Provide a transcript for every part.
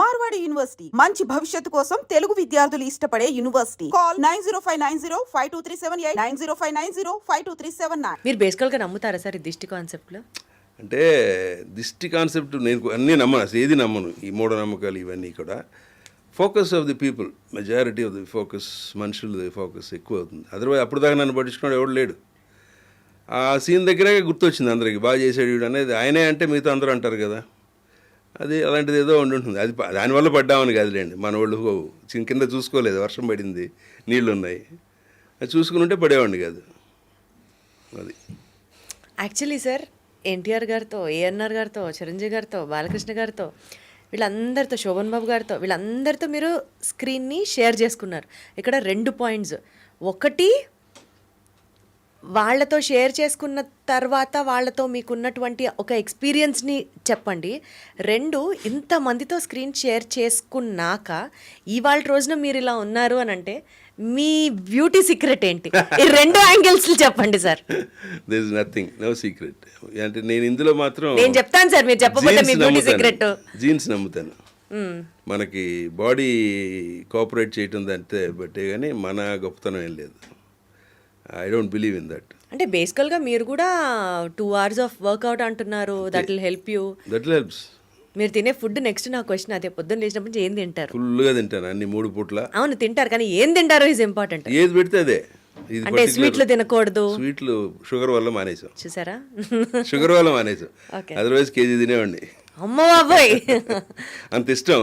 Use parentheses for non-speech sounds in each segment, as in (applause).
Marwadi university. మంచి భవిష్యత్తు కోసం తెలుగు విద్యార్థులు ఇష్టపడే university. Call nine zero five nine zero five two three seven eight nine zero five nine zero five two three seven nine. మీరు బేసికల్గా నమ్ముతారా సార్ ఈ దిష్టి కాన్సెప్ట్లో అంటే దిష్టి కాన్సెప్ట్ నేను అన్నీ నమ్మను ఏది నమ్మను? ఈ మూఢనమ్మకాలు ఇవన్నీ కూడా. Focus of the people majority of the focus మనుషులది focus ఎక్కువ అవుతుంది. అదర్వైజ్ అప్పుడు దాకా నన్ను పట్టించుకున్నాడు ఎవడు లేడు. ఆ సీన్ దగ్గరే గుర్తొచ్చింది అందరికి. బాగా చేసాడు అనేది. ఆయనే అంటే మిగతా అందరూ అంటారు కదా. అది అలాంటిది ఏదో ఉండి ఉంటుంది. అది దానివల్ల పడ్డామని కాదులేండి. మన వాళ్ళు చి- కింద చూసుకోలేదు వర్షం పడింది నీళ్ళు ఉన్నాయి అది చూసుకుని ఉంటే పడేవాడిని కాదు. అది. యాక్చువల్లీ సార్ ఎన్టీఆర్ గారితో ఏఎన్ఆర్ గారితో చిరంజీవి గారితో బాలకృష్ణ గారితో వీళ్ళందరితో శోభన్ బాబు గారితో వీళ్ళందరితో మీరు స్క్రీన్ని షేర్ చేసుకున్నారు. ఇక్కడ రెండు పాయింట్స్. ఒకటి వాళ్ళతో షేర్ చేసుకున్న తర్వాత వాళ్ళతో మీకున్నటువంటి ఒక ఎక్స్పీరియన్స్ని చెప్పండి. రెండు ఇంతమందితో స్క్రీన్ షేర్ చేసుకున్నాక ఇవాళ రోజున మీరు ఇలా ఉన్నారు అని అంటే మీ బ్యూటీ సీక్రెట్ ఏంటి? ఈ (laughs) రెండు యాంగిల్స్ చెప్పండి sir. There is nothing no secret అంటే నేను ఇందులో మాత్రం నేను చెప్తాను సార్ మీరు చెప్పబోతే మీ బ్యూటీ సీక్రెట్. జీన్స్ నమ్ముతాను. మనకి బాడీ కోఆపరేట్ చేయటం అంతే బట్టే కానీ మన గొప్పతనం ఏం లేదు. I don't believe in that అంటే బేసికల్గా మీరు కూడా టూ అవర్స్ ఆఫ్ వర్కౌట్ అంటున్నారు that will help you that helps మీరు తినే ఫుడ్ నెక్స్ట్ నా క్వశ్చన్ అదే పొద్దున్న లేచినప్పటి నుంచి ఏం తింటారు? ఫుల్గా తింటాను అన్ని మూడు పూట్ల. అవును తింటారు కానీ ఏం తింటారో ఈజ్ ఇంపార్టెంట్ ఏది పెడితే అదే. అంటే స్వీట్లు తినకూడదు. స్వీట్లు షుగర్ వల్ల మానేసాం చూసారా? షుగర్ వల్ల మానేసాం. అదర్వైజ్ కేజీ తినేవాడిని. అమ్మ బాబోయ్! (laughs) అంత ఇష్టం.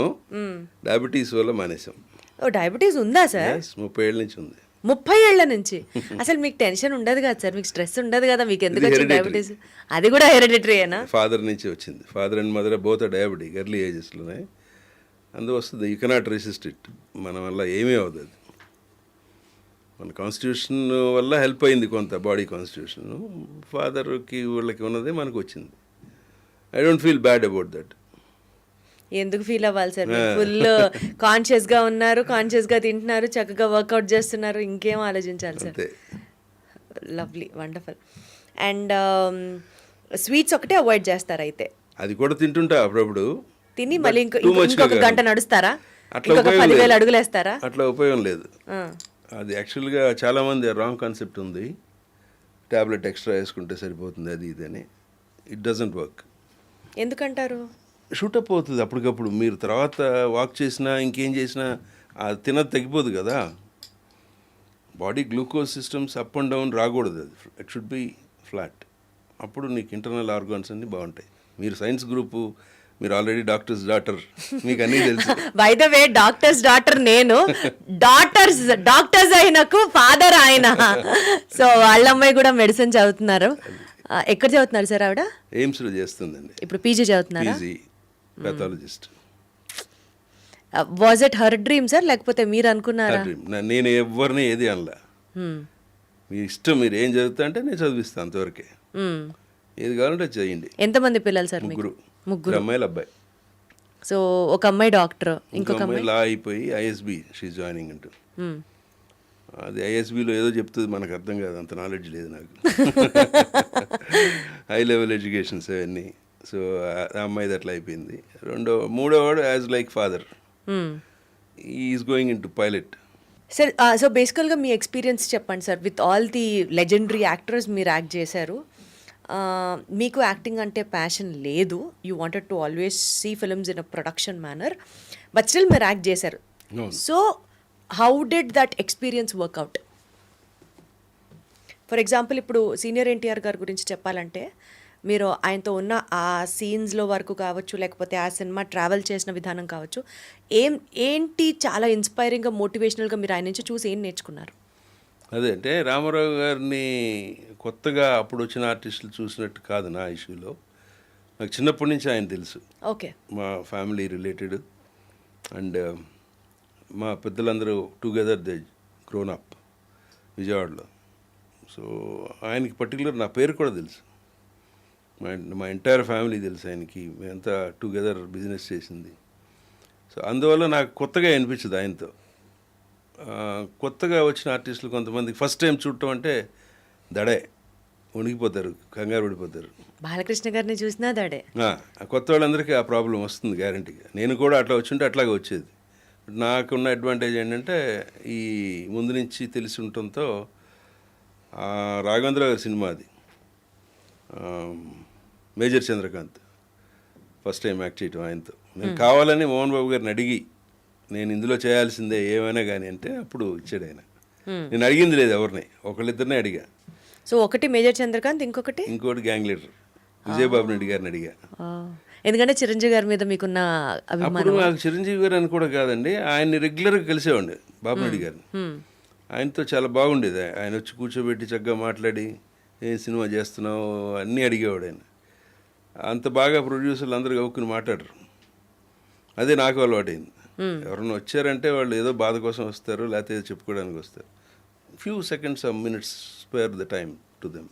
డయాబెటీస్ వల్ల మానేసాం ఓ డయాబెటీస్ ఉందా సార్? ముప్పై ఏళ్ళ నుంచి ఉంది. ముప్పై ఏళ్ళ నుంచి. అసలు మీకు టెన్షన్ ఉండదు కదా సార్? మీకు స్ట్రెస్ ఉండదు కదా? మీకు ఎందుకు వచ్చింది. డయాబెటీస్ అది కూడా హెరిడిటరీయేనా ఫాదర్ నుంచి వచ్చింది. Father and mother both diabetic early ఏజెస్లోనే అందు వస్తుంది. యూ కెనాట్ రెసిస్ట్ ఇట్ మన వల్ల ఏమీ అవ్వదు అది. మన కాన్స్టిట్యూషన్ వల్ల హెల్ప్ అయింది కొంత బాడీ కాన్స్టిట్యూషన్ ఫాదర్కి వీళ్ళకి ఉన్నదే మనకు వచ్చింది. I don't feel bad about that ఎందుకు ఫీల్ అవ్వాలి సార్? ఫుల్ కాన్షియస్గా ఉన్నారు కాన్షియస్గా తింటున్నారు చక్కగా వర్కౌట్ చేస్తున్నారు ఇంకేం ఆలోచించాలి sir? Lovely wonderful and sweets ఒకటే అవాయిడ్ చేస్తారు అయితే. అది కూడా తింటుంటా అప్పుడప్పుడు. తిని మళ్ళీ ఇంకొక గంట నడుస్తారా? అట్లా పదివేలు లేదు. అడుగులు వేస్తారా అట్లా ఉపయోగం లేదు. అది యాక్చువల్గా చాలామంది రాంగ్ కాన్సెప్ట్ ఉంది. ట్యాబ్లెట్ ఎక్స్ట్రా వేసుకుంటే సరిపోతుంది అది ఇది అని. ఇట్ డజంట్ వర్క్ ఎందుకంటారు? షూటప్ అవుతుంది అప్పటికప్పుడు. మీరు తర్వాత వాక్ చేసినా ఇంకేం చేసినా తినది తగ్గిపోదు కదా. Body glucose systems up and down రాకూడదు అది. ఇట్ షుడ్ బి ఫ్లాట్ అప్పుడు నీకు ఇంటర్నల్ ఆర్గాన్స్ అన్నీ బాగుంటాయి. మీరు సైన్స్ గ్రూపు మీరు ఆల్రెడీ డాక్టర్స్ డాక్టర్ మీకు అన్నీ తెలుసు. By the way doctors doctor నేను. డాక్టర్స్ డాక్టర్స్ అయినకు ఫాదర్ ఆయన. సో వాళ్ళ అమ్మాయి కూడా మెడిసిన్ చదువుతున్నారు. ఎక్కడ చదువుతున్నారు సార్ ఆవిడ? ఎయిమ్స్లో చేస్తుందండి. ఇప్పుడు పీజీ చదువుతున్నారా? PG pathologist was it her dream sir లేకపోతే మీరు అనుకున్నారా? నేను ఎవరిని ఏది అనలా. Hmm. మీ ఇష్టం మీరు ఏం చదువుతా అంటే నేను చదివిస్తాను అంతవరకే. Hmm. ఏది కావాలంటే చేయండి. ఎంతమంది పిల్లలు సార్ ముగ్గురు. ముగ్గురు. అమ్మాయిలు అబ్బాయి. సో ఒక అమ్మాయి డాక్టర్ ఇంకో ఇంకొక అమ్మాయి అమ్మాయి? లా అయిపోయి ఐఎస్బి షీ జాయినింగ్ అంటూ. Hmm. అది ఐఎస్బిలో ఏదో చెప్తుంది మనకు అర్థం కాదు. అంత నాలెడ్జ్ లేదు నాకు. హై లెవెల్ ఎడ్యుకేషన్స్ అవన్నీ. సో ఆ అమ్మాయిది అట్లా అయిపోయింది. రెండో మూడో వాడు as like father. Is going in to pilot sir so బేసికల్గా మీ ఎక్స్పీరియన్స్ చెప్పండి sir with all the legendary actors మీరు యాక్ట్ చేశారు మీకు యాక్టింగ్ అంటే ప్యాషన్ లేదు. You wanted to always see films in a production manner but still మీరు act చేశారు. So how did that experience work out for example ఇప్పుడు senior NTR గారి గురించి చెప్పాలంటే మీరు ఆయనతో ఉన్న ఆ సీన్స్లో వరకు కావచ్చు లేకపోతే ఆ సినిమా ట్రావెల్ చేసిన విధానం కావచ్చు ఏం ఏంటి చాలా ఇన్స్పైరింగ్గా మోటివేషనల్గా మీరు ఆయన నుంచి చూసి ఏం నేర్చుకున్నారు? అదే అంటే రామారావు గారిని కొత్తగా అప్పుడు వచ్చిన ఆర్టిస్టులు చూసినట్టు కాదు నా ఇష్యూలో నాకు చిన్నప్పటి నుంచి ఆయన తెలుసు. ఓకే. మా ఫ్యామిలీ రిలేటెడ్ అండ్ మా పెద్దలందరూ టుగెదర్ దే గ్రోన్ అప్ విజయవాడలో. సో ఆయనకి పర్టికులర్ నా పేరు కూడా తెలుసు. మా మా ఎంటైర్ ఫ్యామిలీ తెలుసు ఆయనకి. మేమంతా టుగెదర్ బిజినెస్ చేసింది. సో అందువల్ల నాకు కొత్తగా అనిపించదు ఆయనతో. కొత్తగా వచ్చిన ఆర్టిస్టులు కొంతమంది ఫస్ట్ టైం చూడటం అంటే దడే. వణికిపోతారు కంగారు పడిపోతారు. బాలకృష్ణ గారిని చూసినా దాడే. కొత్త వాళ్ళందరికీ ఆ ప్రాబ్లం వస్తుంది గ్యారంటీగా నేను కూడా అట్లా వచ్చుంటే అట్లాగే వచ్చేది. నాకున్న అడ్వాంటేజ్ ఏంటంటే ఈ ముందు నుంచి తెలిసి ఉండటంతో రాఘవేంద్ర గారి సినిమా అది. Major Chandrakanth. First time act చేయటం ఆయనతో. నేను కావాలని మోహన్ బాబు గారిని అడిగి నేను ఇందులో చేయాల్సిందే ఏమైనా కానీ అంటే అప్పుడు ఇచ్చాడు ఆయన. నేను అడిగింది లేదు ఎవరిని ఒకళ్ళిద్దరినే అడిగా. సో ఒకటి మేజర్ చంద్రకాంత్ ఇంకొకటి? ఇంకోటి గ్యాంగ్ లీడర్. విజయబాబు రెడ్డి గారిని అడిగా. ఎందుకంటే చిరంజీవి గారి మీద మీకున్న అభిమానం నాకు చిరంజీవి గారు అని కూడా కాదండి ఆయన్ని రెగ్యులర్గా కలిసేవాడిని బాబునాయుడు గారిని. హ్మ్. ఆయనతో చాలా బాగుండేది. ఆయన వచ్చి కూర్చోబెట్టి చక్కగా మాట్లాడి ఏం సినిమా చేస్తున్నావు అన్నీ అడిగేవాడు ఆయన. అంత బాగా ప్రొడ్యూసర్లు అందరూ కవుక్కుని మాట్లాడరు. అదే నాకు అలవాటైంది. ఎవరన్నా వచ్చారంటే వాళ్ళు ఏదో బాధ కోసం వస్తారు లేకపోతే ఏదో చెప్పుకోవడానికి వస్తారు. Few seconds minutes spare the time to them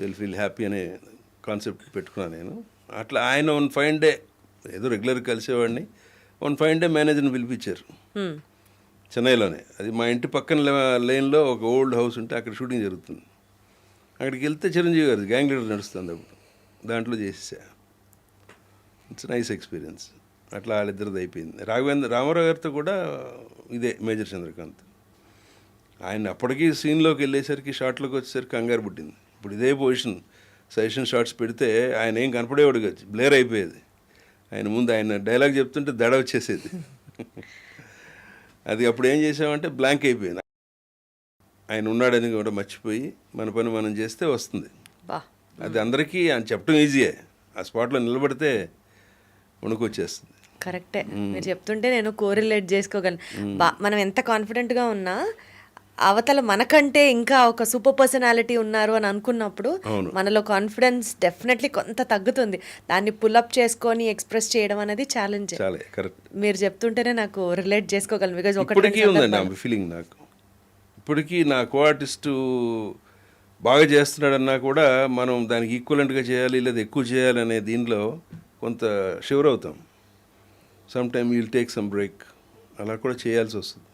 they'll feel happy అనే కాన్సెప్ట్ పెట్టుకున్నాను నేను. అట్లా ఆయన వన్ ఫైన్ డే ఏదో రెగ్యులర్ కలిసేవాడిని. వన్ ఫైన్ డే మేనేజర్ని పిలిపించారు. చెన్నైలోనే. అది మా ఇంటి పక్కన లేన్లో ఒక ఓల్డ్ హౌస్ ఉంటే అక్కడ షూటింగ్ జరుగుతుంది. అక్కడికి వెళ్తే చిరంజీవి గారు గ్యాంగ్ లీడర్ నడుస్తుంది అప్పుడు. దాంట్లో చేసేసా. ఇట్స్ నైస్ ఎక్స్పీరియన్స్ అట్లా వాళ్ళిద్దరిది అయిపోయింది. రాఘవేంద్ర రామారావు గారితో కూడా ఇదే మేజర్ చంద్రకాంత్. ఆయన అప్పటికి సీన్లోకి వెళ్ళేసరికి షార్ట్లోకి వచ్చేసరికి కంగారు పుట్టింది. ఇప్పుడు ఇదే పొజిషన్ సజెషన్ షార్ట్స్ పెడితే ఆయన ఏం కనపడేవాడు కాదు. బ్లేర్ అయిపోయేది. ఆయన ముందు ఆయన డైలాగ్ చెప్తుంటే దడ వచ్చేసేది. (laughs) అది అప్పుడు ఏం చేసామంటే బ్లాంక్ అయిపోయింది. ఆయన ఉన్నాడని కూడా మర్చిపోయి మన పని మనం చేస్తే వస్తుంది. బా. అది అందరికీ ఆయన చెప్పడం ఈజీయే ఆ స్పాట్లో నిలబడితే వణుకొచ్చేస్తుంది. కరెక్టే. మీరు చెప్తుంటే నేను కోరిలేట్ చేసుకోగలను. బా మనం ఎంత కాన్ఫిడెంట్గా ఉన్నా అవతల మనకంటే ఇంకా ఒక సూపర్ పర్సనాలిటీ ఉన్నారు అని అనుకున్నప్పుడు. మనలో కాన్ఫిడెన్స్ డెఫినెట్లీ కొంత తగ్గుతుంది. దాన్ని పుల్అప్ చేసుకొని ఎక్స్ప్రెస్ చేయడం అనేది ఛాలెంజ్ మీరు చెప్తుంటేనే నాకు రిలేట్ చేసుకోగలను బికాజ్ ఒకటి ఫీలింగ్ నాకు. ఇప్పటికీ నా కో ఆర్టిస్టు బాగా చేస్తున్నాడన్నా కూడా మనం దానికి ఈక్వలెంట్గా చేయాలి లేదా ఎక్కువ చేయాలి అనే దీనిలో కొంత షివర్ అవుతాం. Some time will take some break. అలా కూడా చేయాల్సి వస్తుంది.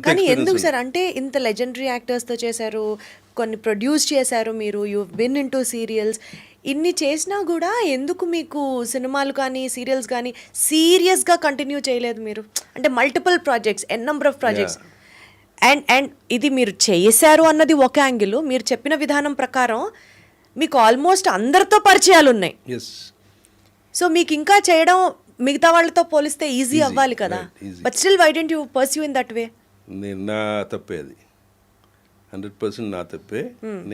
కానీ ఎందుకు. సార్? అంటే ఇంత లెజెండరీ యాక్టర్స్తో చేశారు కొన్ని ప్రొడ్యూస్ చేశారు మీరు you been in to serials ఇన్ని చేసినా కూడా ఎందుకు మీకు సినిమాలు కానీ సీరియల్స్ కానీ సీరియస్గా కంటిన్యూ చేయలేదు మీరు? అంటే multiple projects n number of projects and and ఇది మీరు చేశారు అన్నది ఒక యాంగిల్. మీరు చెప్పిన విధానం ప్రకారం మీకు ఆల్మోస్ట్ అందరితో పరిచయాలు ఉన్నాయి. సో మీకు ఇంకా చేయడం మిగతా వాళ్ళతో పోలిస్తే ఈజీ అవ్వాలి కదా. But still why didn't you pursue in that way నేను నా తప్పే అది. హండ్రెడ్ పర్సెంట్ నా తప్పే.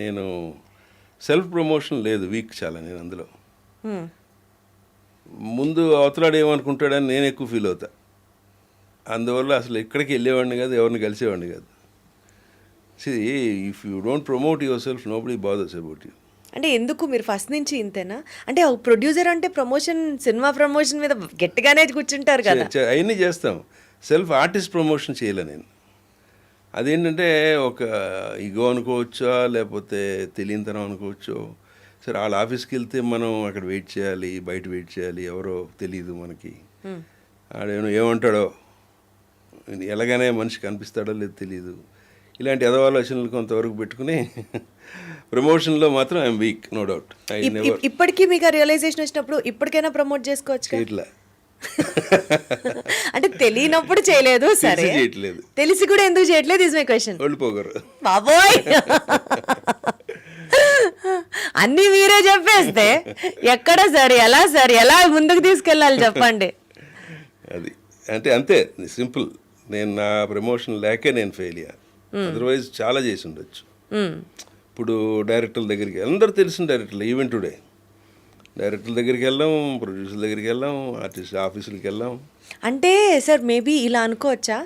నేను సెల్ఫ్ ప్రమోషన్ లేదు వీక్ చాలా నేను అందులో. ముందు అవతలాడు ఏమనుకుంటాడని నేను ఎక్కువ ఫీల్ అవుతా. అందువల్ల అసలు ఎక్కడికి వెళ్ళేవాడిని కాదు ఎవరిని కలిసేవాడిని కాదు. See if you don't promote yourself nobody bothers about you అంటే ఎందుకు మీరు ఫస్ట్ నుంచి ఇంతేనా? అంటే ప్రొడ్యూసర్ అంటే ప్రమోషన్ సినిమా ప్రమోషన్ మీద గట్టిగానే కూర్చుంటారు కదా. అవన్నీ చేస్తాం. సెల్ఫ్ ఆర్టిస్ట్ ప్రమోషన్ చేయలే నేను. అదేంటంటే ఒక ఇగో అనుకోవచ్చా లేకపోతే తెలియనితనం అనుకోవచ్చో? సరే వాళ్ళ ఆఫీస్కి వెళ్తే మనం అక్కడ వెయిట్ చేయాలి బయట వెయిట్ చేయాలి ఎవరో తెలియదు మనకి. ఆడేమో ఏమంటాడో? ఎలాగనే మనిషి కనిపిస్తాడో లేదో తెలియదు ఇలాంటి ఎదవాలోచనలు కొంతవరకు పెట్టుకుని ప్రమోషన్లో మాత్రం ఐఎమ్ వీక్ నో డౌట్. ఇప్పటికీ మీకు రియలైజేషన్ వచ్చినప్పుడు ఇప్పటికైనా ప్రమోట్ చేసుకోవచ్చు? ఇట్లా అంటే తెలియనప్పుడు చేయలేదు (laughs) సరే. తెలిసి చేయట్లేదు. తెలిసి కూడా ఎందుకు చేయట్లేదు ఇస్ మై క్వశ్చన్ వెళ్ళిపోగరు బాబోయ్! అన్ని మీరే చెప్పేస్తే ఎక్కడ సార్ ఎలా సార్ ఎలా ముందుకు తీసుకెళ్ళాలి చెప్పండి? అది. అంటే అంతే సింపుల్. నేను నా ప్రమోషన్ లేకే నేను ఫెయిల్ అయ్యా అదర్వైజ్ చాలా చేసి ఉండొచ్చు. మ్మ్. ఇప్పుడు డైరెక్టర్ల దగ్గరికి అందరూ తెలిసిన డైరెక్టర్లు ఈవెన్ టుడే డైరెక్టర్ల దగ్గరికి వెళ్ళాం ప్రొడ్యూసర్ దగ్గరికి వెళ్ళాం ఆర్టిస్ట్ ఆఫీసులకి వెళ్ళాం. అంటే సార్ మేబీ ఇలా అనుకోవచ్చా?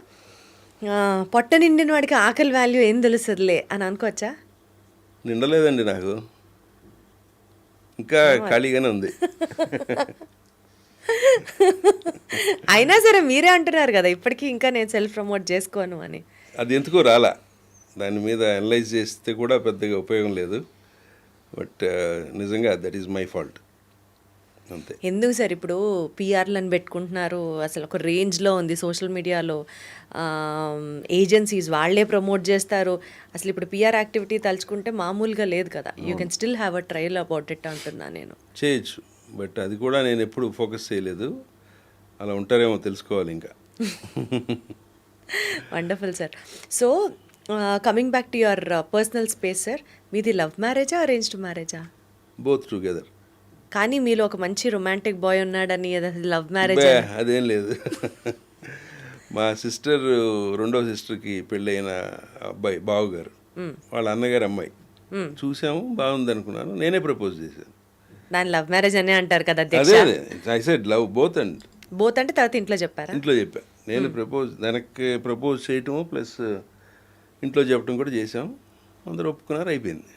పొట్ట నిండిన వాడికి ఆకలి వాల్యూ ఏం తెలుస్తుందిలే అని అనుకోవచ్చా? నిండలేదండి నాకు. ఇంకా ఖాళీగానే ఉంది. (laughs) అయినా సరే మీరే అంటున్నారు కదా ఇప్పటికీ ఇంకా నేను సెల్ఫ్ ప్రమోట్ చేసుకోను అని. అది ఎందుకో రాలా. దాని మీద అనలైజ్ చేస్తే కూడా పెద్దగా ఉపయోగం లేదు. బట్ నిజంగా దట్ ఈజ్ మై ఫాల్ట్ అంతే. ఎందుకు సార్ ఇప్పుడు పిఆర్లను పెట్టుకుంటున్నారు? అసలు ఒక రేంజ్లో ఉంది సోషల్ మీడియాలో ఏజెన్సీస్ వాళ్ళే ప్రమోట్ చేస్తారు. అసలు ఇప్పుడు పిఆర్ యాక్టివిటీ తలుచుకుంటే మామూలుగా లేదు కదా. You can still have a trial about it అంటున్నా నేను. చేయొచ్చు. బట్ అది కూడా నేను ఎప్పుడు ఫోకస్ చేయలేదు. అలా ఉంటారేమో తెలుసుకోవాలి ఇంకా. Wonderful sir so coming back to your personal space sir మీది లవ్ మ్యారేజా అరేంజ్డ్ మ్యారేజా బోత్ టుగెదర్ కానీ మీలో ఒక మంచి రొమాంటిక్ బాయ్ ఉన్నాడని లవ్ మ్యారేజ్ అదేం లేదు. మా సిస్టర్ రెండో సిస్టర్కి పెళ్ళైన అబ్బాయి బావగారు. వాళ్ళ అన్నగారు అమ్మాయి. చూసాము బాగుంది అనుకున్నాను నేనే ప్రపోజ్ చేశాను. దాని లవ్ మ్యారేజ్ అనే అంటారు కదా అదే I said love both and both అంటే తర్వాత ఇంట్లో చెప్పారా? ఇంట్లో చెప్పా. నేను ప్రపోజ్ దానికి ప్రపోజ్ చేయటము ప్లస్ ఇంట్లో చెప్పడం కూడా చేసాం అందరూ ఒప్పుకున్నారు అయిపోయింది.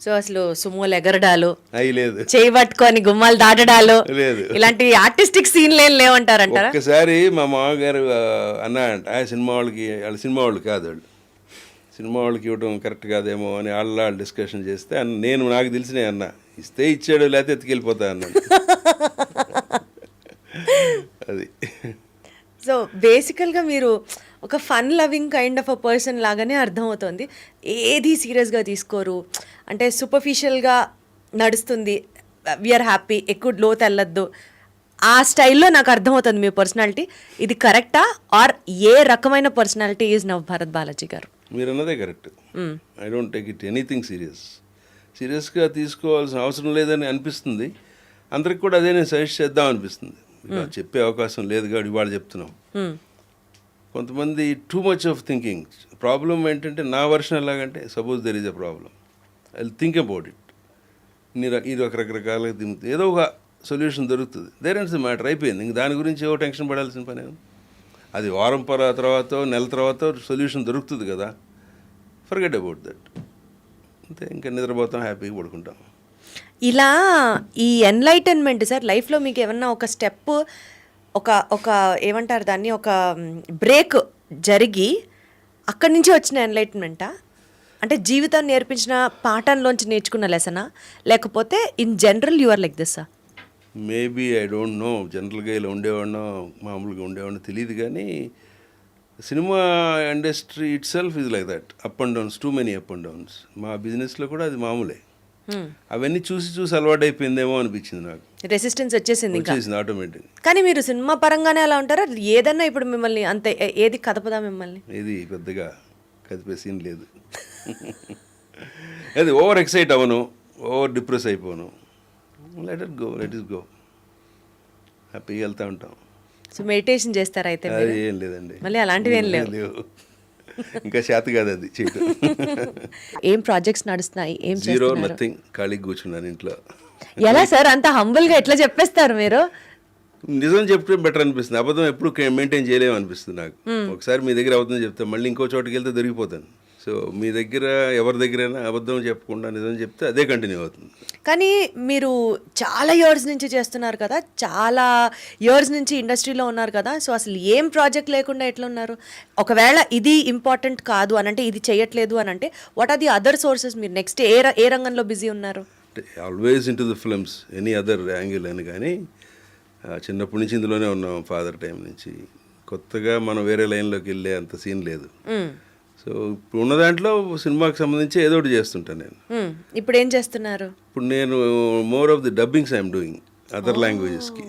సో అసలు సుమోలు ఎగరడాలు లేదు. చేయి పట్టుకొని గుమ్మాలు దాటడాలు లేదు. ఇలాంటి ఆర్టిస్టిక్ సీన్లు ఏం లేవంటారంటారా? ఒక్కసారి మా మామగారు అన్నా అంట ఆ సినిమా వాళ్ళకి వాళ్ళ సినిమా వాళ్ళు కాదు వాళ్ళు. సినిమా వాళ్ళకి ఇవ్వడం కరెక్ట్ కాదేమో అని వాళ్ళ వాళ్ళు డిస్కషన్ చేస్తే నేను నాకు తెలిసినే అన్న. ఇస్తే ఇచ్చాడు లేకపోతే ఎత్తుకెళ్ళిపోతా అన్నాడు. అది. సో బేసికల్గా మీరు ఒక fun loving kind of a person లాగానే అర్థమవుతుంది. ఏది సీరియస్గా తీసుకోరు. అంటే సూపర్ఫిషియల్గా నడుస్తుంది. వీఆర్ హ్యాపీ ఎక్కువ లోతు వెళ్ళొద్దు. ఆ స్టైల్లో నాకు అర్థమవుతుంది మీ పర్సనాలిటీ. ఇది కరెక్టా? ఆర్ ఏ రకమైన personality is now Bharat Balaji గారు? మీరు అన్నదే correct I don't take it anything serious సీరియస్గా తీసుకోవాల్సిన అవసరం లేదని అనిపిస్తుంది. అందరికి కూడా అదే నేను సజెస్ట్ చేద్దాం అనిపిస్తుంది. చెప్పే అవకాశం లేదు కాబట్టి ఇవాళ చెప్తున్నాం. కొంతమంది too much of thinking problem ఏంటంటే నా వర్షన్ ఎలాగంటే suppose there is a problem I think about it ఇన్ని ర- ఈ ఒక రకరకాలుగా తిరుగుతుంది ఏదో ఒక సొల్యూషన్ దొరుకుతుంది. దేర్ ది మ్యాటర్ అయిపోయింది. ఇంక దాని గురించి ఏవో టెన్షన్ పడాల్సిన పని? అది వారం పర తర్వాత నెల తర్వాత సొల్యూషన్ దొరుకుతుంది కదా. ఫర్గెట్ అబౌట్ దట్ అంతే ఇంకా నిద్రపోతాం హ్యాపీగా పడుకుంటాం. ఇలా ఈ ఎన్లైటన్మెంట్ సార్ లైఫ్లో మీకు ఏమన్నా ఒక స్టెప్ ఒక ఒక ఏమంటారు దాన్ని ఒక బ్రేక్ జరిగి అక్కడి నుంచి వచ్చిన ఎన్లైటన్మెంటా అంటే జీవితం నేర్పించిన పాఠంలోంచి నేర్చుకున్న లెసనా లేకపోతే in general your like this maybe I don't know జనరల్గా ఇలా ఉండేవాడినో మామూలుగా ఉండేవాడినో తెలియదు కానీ cinema industry itself is like that. Up and downs too many up and downs. మా బిజినెస్లో కూడా అది మామూలే. అవన్నీ చూసి చూసి అలవాటు అయిపోయిందేమో అనిపించింది నాకు. రెసిస్టెన్స్ వచ్చేసింది వచ్చేసింది ఆటోమేటిక్ కానీ మీరు సినిమా పరంగానే అలా ఉంటారా? ఏదన్నా ఇప్పుడు మిమ్మల్ని అంతే ఏది కదపదా మిమ్మల్ని? ఇది పెద్దగా కదిపే సీన్ లేదు. (laughs) అది ఓవర్ ఎక్సైట్ అవ్వను over depress అయిపోను. Let it go let is go హ్యాపీగా వెళ్తూ ఉంటాం. సో మెడిటేషన్ చేస్తారా అయితే? అది ఏం లేదండి. మళ్ళీ అలాంటివి ఏం లేవు. ఇంకా చేత కాదు అది చేయటం ఏం ప్రాజెక్ట్స్ నడుస్తున్నాయి? ఏం జీరో చేస్తున్నారు? నథింగ్ ఖాళీగా కూర్చున్నాను ఇంట్లో. ఎలా సార్? అంత హంబుల్గా ఎట్లా చెప్పేస్తారు మీరు? నిజం చెప్తే బెటర్ అనిపిస్తుంది. అబద్ధం ఎప్పుడు మెయింటైన్ చేయలేము అనిపిస్తుంది నాకు. ఒకసారి మీ దగ్గర అబద్ధం చెప్తే మళ్ళీ ఇంకో చోటుకి వెళ్తే దొరికిపోతాను. సో మీ దగ్గర ఎవరి దగ్గరైనా అబద్ధం చెప్పకుండా నిజం చెప్తే అదే కంటిన్యూ అవుతుంది. కానీ మీరు చాలా ఇయర్స్ నుంచి చేస్తున్నారు కదా చాలా ఇయర్స్ నుంచి ఇండస్ట్రీలో ఉన్నారు కదా సో అసలు ఏం ప్రాజెక్ట్ లేకుండా ఎట్లా ఉన్నారు? ఒకవేళ ఇది ఇంపార్టెంట్ కాదు అని అంటే ఇది చేయట్లేదు అని అంటే what are the other sources మీరు నెక్స్ట్ ఏ ఏ రంగంలో బిజీ ఉన్నారు? Always in to the films any other angle అని కానీ చిన్నప్పటి నుంచి ఇందులోనే ఉన్నాం ఫాదర్ టైం నుంచి. కొత్తగా మనం వేరే లైన్లోకి వెళ్ళే అంత సీన్ లేదు. సో ఇప్పుడు ఉన్న దాంట్లో సినిమాకి సంబంధించి ఏదో ఒకటి చేస్తుంటాను నేను. ఇప్పుడు ఏం చేస్తున్నారు? ఇప్పుడు నేను more of the dubbings I'm doing other లాంగ్వేజెస్కి.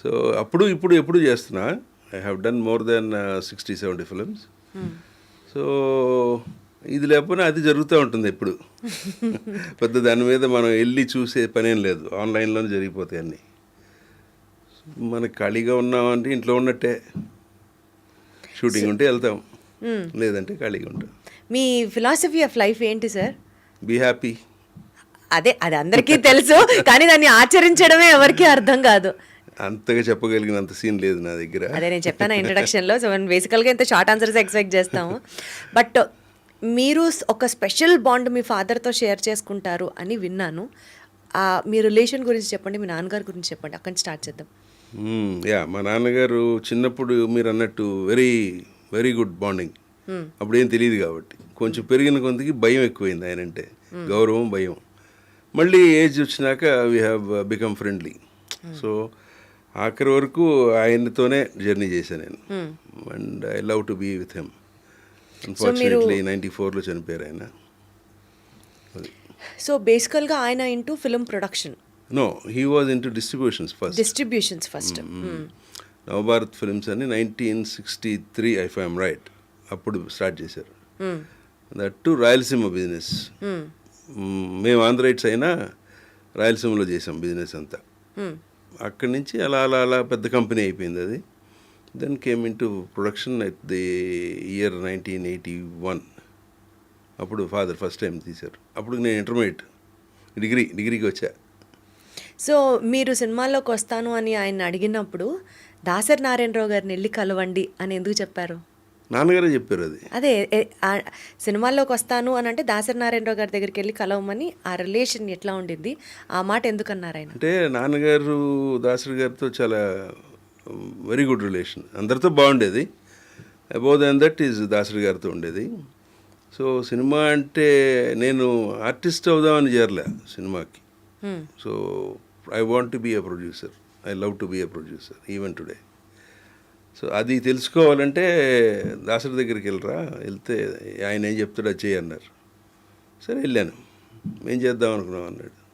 So అప్పుడు ఇప్పుడు ఎప్పుడు చేస్తున్నా? I have done more than sixty seventy films. So ఇది లేకపోతే అది జరుగుతూ ఉంటుంది ఎప్పుడు. పెద్ద దాని మీద మనం వెళ్ళి చూసే పనేం లేదు. ఆన్లైన్లోనే జరిగిపోతాయి అన్నీ. మనకి ఖాళీగా ఉన్నామంటే ఇంట్లో ఉన్నట్టే. షూటింగ్ ఉంటే వెళ్తాం. లేదంటే ఖాళీగా ఉంటాం. మీ ఫిలాసఫీ ఆఫ్ లైఫ్ ఏంటి సార్ బీ హ్యాపీ అదే అది అందరికీ తెలుసు కానీ దాన్ని ఆచరించడమే ఎవరికీ అర్థం కాదు. అంతగా చెప్పగలిగినంత సీన్ లేదు నా దగ్గర. అదే నేను చెప్పాను ఇంట్రడక్షన్లో సో మనం బేసికల్గా ఇంత షార్ట్ ఆన్సర్స్ ఎక్స్పెక్ట్ చేస్తాము. బట్ మీరు ఒక స్పెషల్ బాండ్ మీ ఫాదర్తో షేర్ చేసుకుంటారు అని విన్నాను. మీ రిలేషన్ గురించి చెప్పండి మీ నాన్నగారి గురించి చెప్పండి అక్కడి నుంచి స్టార్ట్ చేద్దాం. యా మా నాన్నగారు చిన్నప్పుడు మీరు అన్నట్టు వెరీ వెరీ గుడ్ బాండింగ్ అప్పుడు తెలియదు కాబట్టి. కొంచెం పెరిగిన కొంతకి భయం ఎక్కువైంది ఆయన అంటే గౌరవం భయం. మళ్ళీ ఏజ్ వచ్చినాక we have become friendly so ఆఖరి వరకు ఆయనతోనే జర్నీ చేశాను నేను. And I love to be with him unfortunately ninety ఫోర్లో చనిపోయారు ఆయన. సో బేసికల్గా ఆయన into film production no he was in to distributions first distributions first Navabharat films అని nineteen sixty three if I'm right అప్పుడు start చేశారు. That to Rayalaseema business మేము Andhra rights అయినా రాయలసీమలో చేసాం బిజినెస్ అంతా. అక్కడి నుంచి అలా అలా అలా పెద్ద కంపెనీ అయిపోయింది అది. Then came in to production at the year nineteen eighty one అప్పుడు ఫాదర్ ఫస్ట్ టైం తీశారు. అప్పుడు నేను ఇంటర్మీడియట్ డిగ్రీ డిగ్రీకి వచ్చా. సో మీరు సినిమాల్లోకి వస్తాను అని ఆయన అడిగినప్పుడు దాసరి నారాయణరావు గారిని వెళ్ళి కలవండి అని ఎందుకు చెప్పారు? నాన్నగారే చెప్పారు అది. అదే సినిమాల్లోకి వస్తాను అని అంటే దాసరి నారాయణరావు గారి దగ్గరికి వెళ్ళి కలవమని ఆ రిలేషన్ ఎట్లా ఉండింది? ఆ మాట ఎందుకు అన్నారు ఆయన? అంటే నాన్నగారు దాసరి గారితో చాలా వెరీ గుడ్ రిలేషన్ అందరితో బాగుండేది. Above than that is Dasari గారితో ఉండేది. సో సినిమా అంటే నేను ఆర్టిస్ట్ అవుదామని చేరలే సినిమాకి. So I want to be a producer I love to be a producer even today so అది తెలుసుకోవాలంటే దాసరి దగ్గరికి వెళ్ళరా? వెళ్తే ఆయన ఏం చెప్తాడో చేయి అన్నారు. సరే వెళ్ళాను. ఏం చేద్దాం అనుకున్నాం అన్నాడు.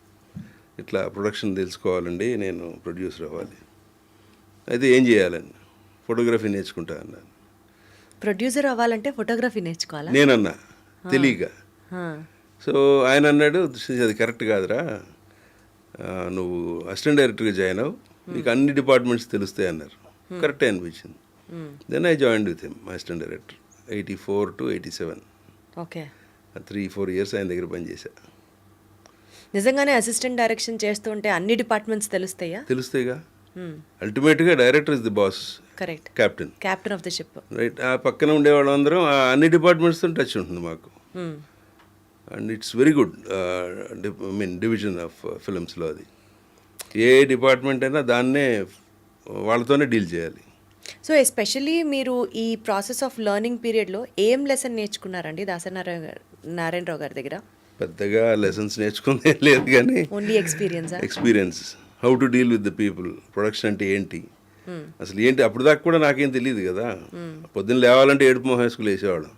ఇట్లా ప్రొడక్షన్ తెలుసుకోవాలండి నేను ప్రొడ్యూసర్ అవ్వాలి. అయితే ఏం చేయాలని? ఫోటోగ్రఫీ నేర్చుకుంటా అన్నాను. ప్రొడ్యూసర్ అవ్వాలంటే ఫోటోగ్రఫీ నేర్చుకోవాలా? నేనన్నా తెలియక. సో ఆయన అన్నాడు "శ్రీ, అది కరెక్ట్ కాదురా. నువ్వు అసిస్టెంట్ డైరెక్టర్గా జాయిన్ అవ్వు. నీకు అన్ని డిపార్ట్మెంట్స్ తెలుస్తాయి అన్నారు. కరెక్టే అనిపించింది. Then I join with him assistant director eighty four to eighty seven okay three four years ఆయన దగ్గర పనిచేశా నిజంగానే అసిస్టెంట్ డైరెక్షన్ చేస్తుంటే అన్ని డిపార్ట్మెంట్స్ తెలుస్తాయా? తెలుస్తాయిగా. అల్టిమేట్గా director is the boss correct captain captain of the ship right ఆ పక్కన ఉండే వాళ్ళందరం అన్ని డిపార్ట్మెంట్స్తో టచ్ ఉంటుంది మాకు. And it's very good I mean division of ఫిల్మ్స్లో అది. ఏ డిపార్ట్మెంట్ అయినా దాన్నే వాళ్ళతోనే డీల్ చేయాలి. సో ఎస్పెషలీ మీరు ఈ ప్రాసెస్ ఆఫ్ లెర్నింగ్ పీరియడ్లో ఏం లెసన్ నేర్చుకున్నారండి దాసనారాయణ గారు నారాయణరావు గారి దగ్గర? పెద్దగా లెసన్స్ నేర్చుకుందే లేదు కానీ only experience experience. How to deal with the people production అంటే ఏంటి? అసలు ఏంటి? అప్పుడు దాకా కూడా నాకేం తెలియదు కదా. పొద్దున్న లేవాలంటే ఏడుపు మొహం వేసుకుని వేసేవాళ్ళం?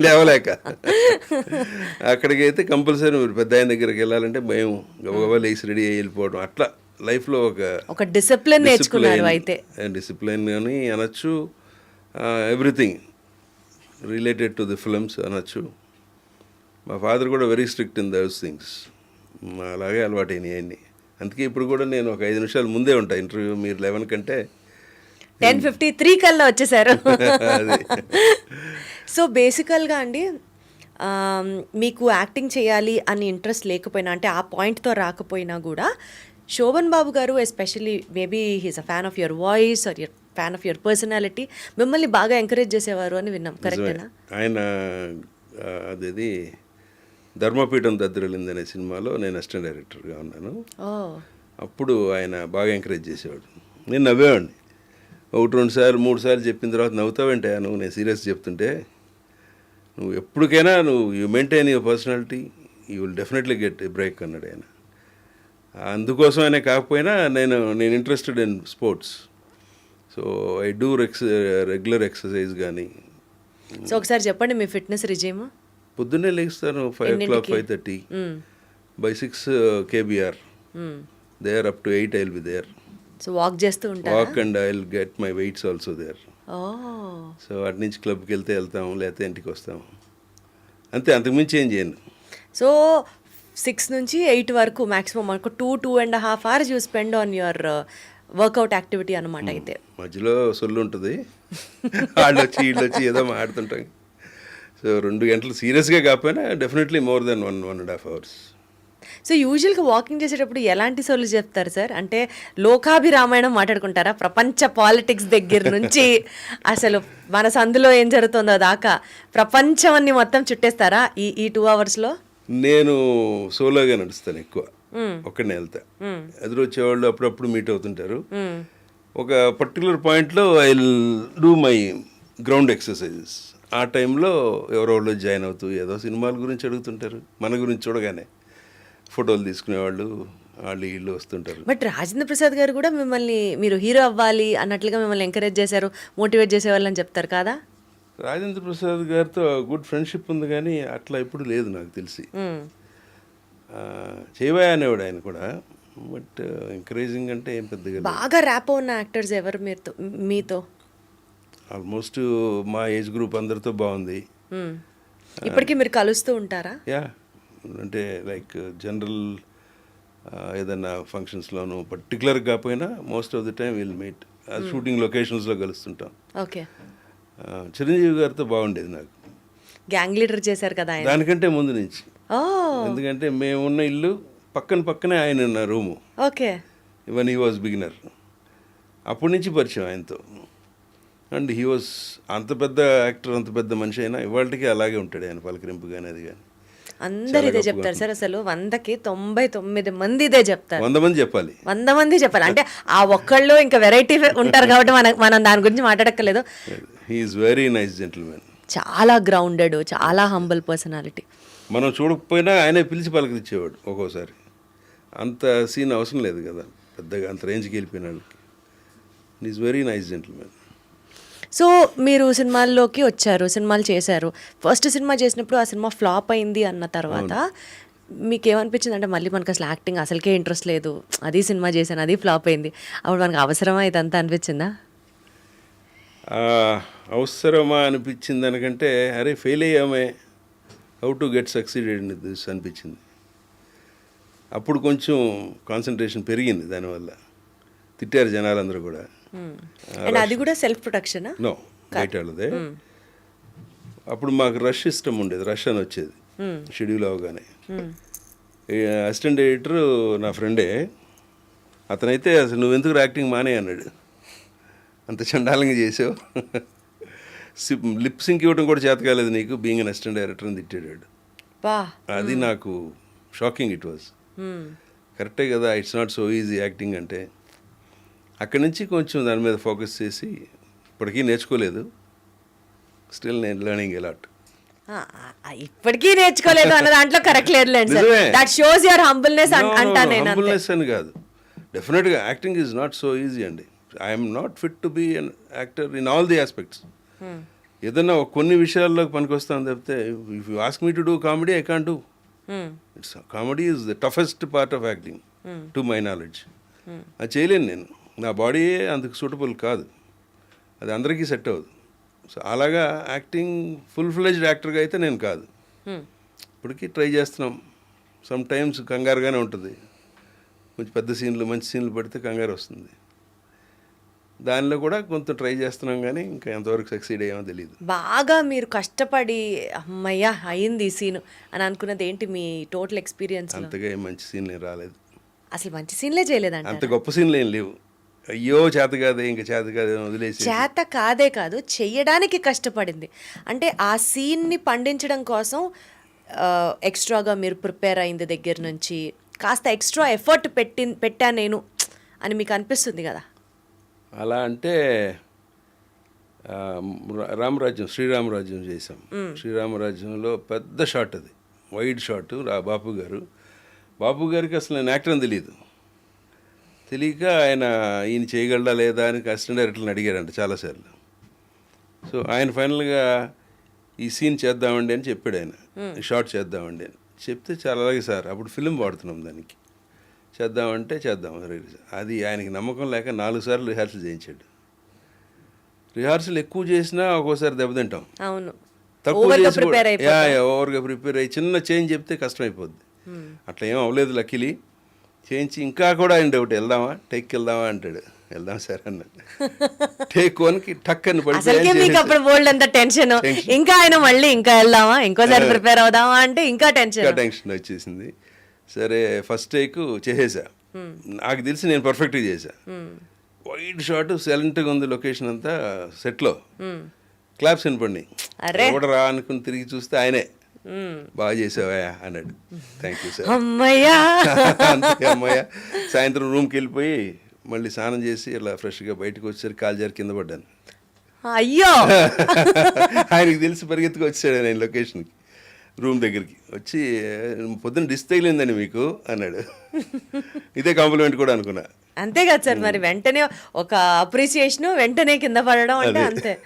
లేవలేక అక్కడికి అయితే కంపల్సరీ మీరు పెద్ద ఆయన దగ్గరికి వెళ్ళాలంటే భయం. గబగబా లేచి రెడీ అయ్యి వెళ్ళిపోవడం అట్లా లైఫ్లో ఒక ఒక డిసిప్లిన్ నేర్చుకున్నారు అయితే. డిసిప్లిన్ అని అనొచ్చు. Everything related to the films అనొచ్చు. మా ఫాదర్ కూడా very strict in those things. అలాగే అలవాటు అయినాయి అన్ని. అందుకే ఇప్పుడు కూడా నేను ఒక ఐదు నిమిషాలు ముందే ఉంటా. ఇంటర్వ్యూ మీరు లెవెన్ కంటే టెన్ ఫిఫ్టీ త్రీ కల్లా వచ్చేసారు. (laughs) సో బేసికల్గా అండి మీకు యాక్టింగ్ చేయాలి అని ఇంట్రెస్ట్ లేకపోయినా అంటే ఆ పాయింట్తో రాకపోయినా కూడా శోభన్ బాబు గారు especially maybe he's a fan of your voice or your fan of your personality మిమ్మల్ని బాగా ఎంకరేజ్ చేసేవారు అని విన్నాం. కరెక్టేనా? ఆయన అదేది ధర్మపీఠం దద్దరిల్లింది అనే సినిమాలో నేను అసిస్టెంట్ డైరెక్టర్గా ఉన్నాను. అప్పుడు ఆయన బాగా ఎంకరేజ్ చేసేవాడు. నేను నవ్వేవాడిని. ఒకటి రెండు సార్లు మూడు సార్లు చెప్పిన తర్వాత నవ్వుతావంటే నువ్వు? నేను సీరియస్ చెప్తుంటే నువ్వు ఎప్పటికైనా నువ్వు you maintain your personality you will definitely get break అన్నాడు ఆయన. అందుకోసం ఆయన కాకపోయినా నేను నేను interested in sports so I do regular exercise కానీ సో ఒకసారి చెప్పండి మీ ఫిట్నెస్ రిజీమ్. పొద్దున్నే లేస్తాను five o'clock five thirty by six KBR there up to eight I will be there so walk చేస్తూ ఉంటారా? Walk and I will get my weights also there so అటు నుంచి క్లబ్కి వెళ్తే వెళ్తాము లేకపోతే ఇంటికి వస్తాము. అంతే అంతకుమించి ఏం చేయను. సో సిక్స్ నుంచి ఎయిట్ వరకు మాక్సిమం మనకు two two and half hours you spend on your workout activity అనమాట అయితే. మధ్యలో సొల్లు ఉంటుంది. వాళ్ళు (laughs) వచ్చి వీళ్ళు వచ్చి ఏదో మాడుతుంటాం సో రెండు గంటలు సీరియస్గా కాకపోయినా definitely more than one one and half hours. So యూజువల్గా వాకింగ్ చేసేటప్పుడు ఎలాంటి సోలు చెప్తారు సార్? అంటే లోకాభిరామాయణం మాట్లాడుకుంటారా? ప్రపంచ పాలిటిక్స్ దగ్గర నుంచి (laughs) అసలు మన సందులో ఏం జరుగుతుందో దాకా ప్రపంచం అన్ని మొత్తం చుట్టేస్తారా ఈ ఈ టూ అవర్స్లో నేను సోలోగా నడుస్తాను ఎక్కువ. ఒక్కడనే వెళ్తా. ఎదురు వచ్చేవాళ్ళు అప్పుడప్పుడు మీట్ అవుతుంటారు. ఒక పర్టికులర్ పాయింట్లో I do my ground exercises ఆ టైంలో ఎవరో వాళ్ళు జాయిన్ అవుతూ ఏదో సినిమాల గురించి అడుగుతుంటారు. మన గురించి చూడగానే ఫోటోలు తీసుకునేవాళ్ళు వాళ్ళు వీళ్ళు వస్తుంటారు. బట్ రాజేంద్ర ప్రసాద్ గారు కూడా మిమ్మల్ని మీరు హీరో అవ్వాలి అన్నట్లుగా మిమ్మల్ని ఎంకరేజ్ చేశారు మోటివేట్ చేసేవాళ్ళు అని చెప్తారు కదా? రాజేంద్ర ప్రసాద్ గారితో గుడ్ ఫ్రెండ్షిప్ ఉంది కానీ అట్లా ఎప్పుడు లేదు నాకు తెలిసి. చేయబోయే అనేవాడు ఆయన కూడా బట్ ఎంకరేజింగ్ అంటే ఏం పెద్దగా. బాగా ర్యాప్ ఉన్న యాక్టర్స్ ఎవరు మీతో మీతో? ఆల్మోస్ట్ మా ఏజ్ గ్రూప్ అందరితో బాగుంది. మ్మ్. ఇప్పటికీ మీరు కలుస్తూ ఉంటారా? యా. అంటే లైక్ జనరల్ ఏదైనా ఫంక్షన్స్లోను పర్టికులర్ కాకపోయినా most of the time will meet. Shooting లొకేషన్స్లో కలుస్తుంటాం. ఓకే. చిరంజీవి గారితో బాగుండేది నాకు. గ్యాంగ్ లీడర్ చేశారు కదా దానికంటే ముందు నుంచి. ఎందుకంటే మేమున్న ఇల్లు పక్కన పక్కనే ఆయన ఉన్న room. Okay. Even he was beginner అప్పటి నుంచి పరిచయం ఆయనతో. అండ్ హీ వాజ్ అంత పెద్ద యాక్టర్ అంత పెద్ద మనిషి అయినా ఇవాళకి అలాగే ఉంటాడు ఆయన పలకరింపు కానీ అది కానీ అందరు ఇదే చెప్తారు సార్ అసలు వందకి తొంభై తొమ్మిది మంది ఇదే చెప్తారు. వంద మంది చెప్పాలి. వంద మంది చెప్పాలి. అంటే ఆ ఒక్కళ్ళు ఇంకా వెరైటీ ఉంటారు కాబట్టి మన మనం దాని గురించి మాట్లాడక్కర్లేదు. హీఈస్ వెరీ నైస్ జెంటిల్మెన్ చాలా గ్రౌండెడ్ చాలా హంబల్ పర్సనాలిటీ మనం చూడకపోయినా ఆయనే పిలిచి పలకరించేవాడు ఒక్కోసారి. అంత సీన్ అవసరం లేదు కదా పెద్దగా అంత రేంజ్కి వెళ్ళిపోయినాడు is very nice gentlemen so మీరు సినిమాల్లోకి వచ్చారు సినిమాలు చేశారు. ఫస్ట్ సినిమా చేసినప్పుడు ఆ సినిమా ఫ్లాప్ అయింది అన్న తర్వాత మీకు ఏమనిపించింది అంటే మళ్ళీ మనకు అసలు యాక్టింగ్ అసలుకే ఇంట్రెస్ట్ లేదు. అది సినిమా చేశాను అది ఫ్లాప్ అయింది. అప్పుడు మనకు అవసరమా ఇదంతా అనిపించిందా? అవసరమా అనిపించింది దానికంటే అరే fail అయ్యామే. How to get succeeded in this అనిపించింది. అప్పుడు కొంచెం కాన్సన్ట్రేషన్ పెరిగింది దానివల్ల. తిట్టారు జనాలందరూ కూడా. అండ్ అది కూడా సెల్ఫ్ ప్రొటెక్షనా నో బయట వాళ్ళదే అప్పుడు మాకు రష్ ఇష్టం ఉండేది రష్ అని వచ్చేది. షెడ్యూల్ అవగానే. అసిస్టెంట్ ఎడిటర్ నా ఫ్రెండే అతనైతే అసలు నువ్వు ఎందుకు యాక్టింగ్ మానే అన్నాడు. అంత చండాలంగా చేసావు. లిప్ సింక్ ఇవ్వడం కూడా చేత కాలేదు నీకు బీయింగ్ అన్ అసిస్టెంట్ డైరెక్టర్ అని తిట్టాడు అది నాకు షాకింగ్ ఇట్ వాజ్ కరెక్టే కదా it's not so easy acting అంటే. అక్కడి నుంచి కొంచెం దాని మీద ఫోకస్ చేసి ఇప్పటికీ నేర్చుకోలేదు. స్టిల్ నేను లెర్నింగ్ ఎలాట్ ఇప్పటికీ నేర్చుకోలేదు అన్న దాంట్లో కరెక్ట్ లేదులేండి సార్. నిజమే. దట్ షోస్ యువర్ హంబుల్నెస్ అంటా నేను. హంబుల్నెస్ అని కాదు. డెఫినెట్గా acting is not so easy అండి. I'm not fit to be an actor in all the aspects ఏదన్నా కొన్ని విషయాల్లో పనికొస్తాను తప్పితే if you ask me to do comedy I can't do. It's comedy is the toughest part of acting to my knowledge అది చేయలేను నేను. నా body అందుకు సూటబుల్ కాదు. అది అందరికీ సెట్ అవ్వదు. సో అలాగా యాక్టింగ్ ఫుల్ ఫ్లెజ్డ్ యాక్టర్గా అయితే నేను కాదు. ఇప్పటికీ ట్రై చేస్తున్నాం. సమ్ టైమ్స్ కంగారుగానే ఉంటుంది. కొంచెం పెద్ద సీన్లు మంచి సీన్లు పడితే కంగారు వస్తుంది. దానిలో కూడా కొంత ట్రై చేస్తున్నాం కానీ ఇంకా ఎంతవరకు సక్సీడ్ అయ్యామో తెలియదు బాగా మీరు కష్టపడి అమ్మయ్యా అయింది ఈ సీన్ అని అనుకున్నది ఏంటి మీ టోటల్ ఎక్స్పీరియన్స్ అంతగా మంచి సీన్లు రాలేదు. అసలు మంచి సీన్లే చేయలేదంట అంత గొప్ప సీన్లు ఏం లేవు. అయ్యో చేత కాదే ఇంకా చేత కాదే వదిలేసి చేత కాదే కాదు చెయ్యడానికి కష్టపడింది. అంటే ఆ సీన్ని పండించడం కోసం ఎక్స్ట్రాగా మీరు ప్రిపేర్ అయింది దగ్గర నుంచి. కాస్త ఎక్స్ట్రా ఎఫర్ట్ పెట్టి పెట్టా నేను అని మీకు అనిపిస్తుంది కదా? అలా అంటే రామరాజ్యం శ్రీరామరాజ్యం చేసాం శ్రీరామరాజ్యంలో పెద్ద షాట్ అది. వైడ్ షాట్ రా బాపు గారు బాపు గారికి అసలు నేను యాక్టర్ అని తెలియదు. తెలియక ఆయన ఈయన చేయగలడా లేదా అని అసిస్టెంట్ డైరెక్టర్ని అడిగారంట చాలాసార్లు. సో ఆయన ఫైనల్గా ఈ సీన్ చేద్దామండి అని చెప్పాడు ఆయన. షార్ట్ చేద్దామండి అని. చెప్తే చాలా అలాగే సార్ అప్పుడు ఫిలిం వాడుతున్నాం దానికి. చేద్దామంటే చేద్దాం అది ఆయనకి నమ్మకం లేక నాలుగు సార్లు రిహార్సల్ చేయించాడు. రిహార్సల్ ఎక్కువ చేసినా ఒక్కోసారి దెబ్బతింటాం. అవును. తక్కువ చేసి యా, ఓవర్గా ప్రిపేర్ అయ్యి చిన్న చేంజ్ చెప్తే కష్టమైపోద్ది. అట్లా ఏం అవ్వలేదు లక్కీలీ. చేయించి ఇంకా కూడా ఆయన డౌట్ వెళ్దామా? టేక్కి వెళ్దామా? అంటాడు. వెళ్దాం సార్ అన్నాడు. (laughs) టేక్ వన్కి టక్ అని మీకు చేసేసాడు. అప్పుడు బోల్డ్ అంత టెన్షన్. ఇంకా ఆయన మళ్ళీ ఇంకా వెళ్దామా? ఇంకోసారి ప్రిపేర్ అవుదామా అంటే ఇంకా టెన్షన్. ఇంకా టెన్షన్ వచ్చేసింది. సరే ఫస్ట్ టేక్ చేసేసా. నాకు తెలిసి నేను పర్ఫెక్ట్గా చేశా వైడ్ షాట్ సైలెంట్గా ఉంది లొకేషన్ అంతా సెట్లో. క్లాప్స్ వినపండి అరే. ఎవడరా అనుకుని తిరిగి చూస్తే ఆయనే. బాగా చేసావా అన్నాడు. థ్యాంక్ యూ సార్ అమ్మయ్యా. అమ్మయ్య. సాయంత్రం రూమ్కి వెళ్ళిపోయి మళ్ళీ స్నానం చేసి ఇలా ఫ్రెష్గా బయటకు వచ్చేసరికి కాలు జారి కింద పడ్డాను. అయ్యో! (laughs) ఆయనకి తెలిసి పరిగెత్తుకు వచ్చాడు నేను లొకేషన్కి. రూమ్ దగ్గరికి వచ్చి పొద్దున్న డిస్ తగిలిందండి మీకు? అన్నాడు. ఇదే కాంప్లిమెంట్ కూడా అనుకున్నా. అంతే కదా సార్ మరి వెంటనే ఒక అప్రిసియేషన్ వెంటనే కింద పడడం అంటే. అంతే.